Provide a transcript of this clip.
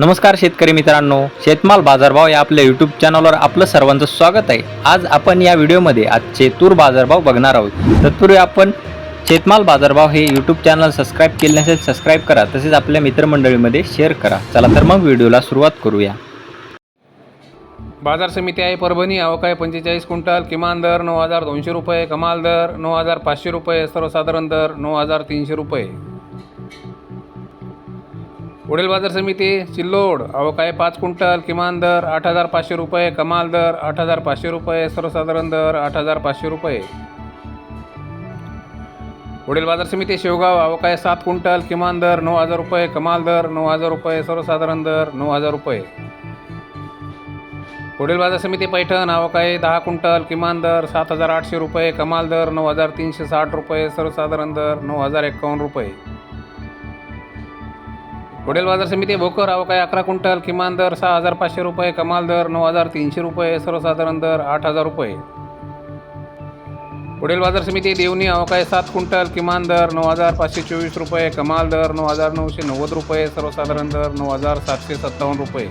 नमस्कार शेतकरी मित्रांनो शेतमाल बाजारभाव या आपल्या यूट्यूब चॅनलवर आपलं सर्वांचं स्वागत आहे. आज आपण या व्हिडिओमध्ये आजचे तूर बाजारभाव बघणार आहोत. तत्पूर्वी आपण शेतमाल बाजारभाव हे यूट्यूब चॅनल सबस्क्राईब केले नसेल सबस्क्राईब करा. तसेच आपल्या मित्रमंडळीमध्ये शेअर करा. चला तर मग व्हिडिओला सुरुवात करूया. बाजार समिती आहे परभणी अवकाय पंचेचाळीस क्विंटल किमान दर नऊ हजार दोनशे रुपये कमाल दर नऊ हजार पाचशे रुपये सर्वसाधारण दर नऊ हजार तीनशे रुपये. वडील बाजार समिती सिल्लोड अवकाय पाच क्विंटल किमान दर आठ हजार पाचशे रुपये कमाल दर आठ हजार पाचशे रुपये सर्वसाधारण दर आठ हजार पाचशे रुपये. वडील बाजार समिती शेवगाव अवकाय सात क्विंटल किमान दर नऊ हजार रुपये कमाल दर नऊ हजार रुपये सर्वसाधारण दर नऊ हजार रुपये. वडील बाजार समिती पैठण अवकाळी दहा क्विंटल किमान दर सात हजार आठशे रुपये कमाल दर नऊ हजार तीनशे साठ रुपये सर्वसाधारण दर नऊ हजार एकावन्न रुपये. पुढील बाजार समिती भोकर अवकाळी अकरा क्विंटल किमान दर सहा हजार पाचशे रुपये कमाल दर नऊ हजार तीनशे रुपये सर्वसाधारण दर आठ हजार रुपये. पुढील बाजार समिती देवणी काय सात क्विंटल किमान दर नऊ हजार पाचशे चोवीस रुपये कमाल दर नऊ हजार नऊशे नव्वद रुपये सर्वसाधारण दर नऊ हजार सातशे सत्तावन्न रुपये.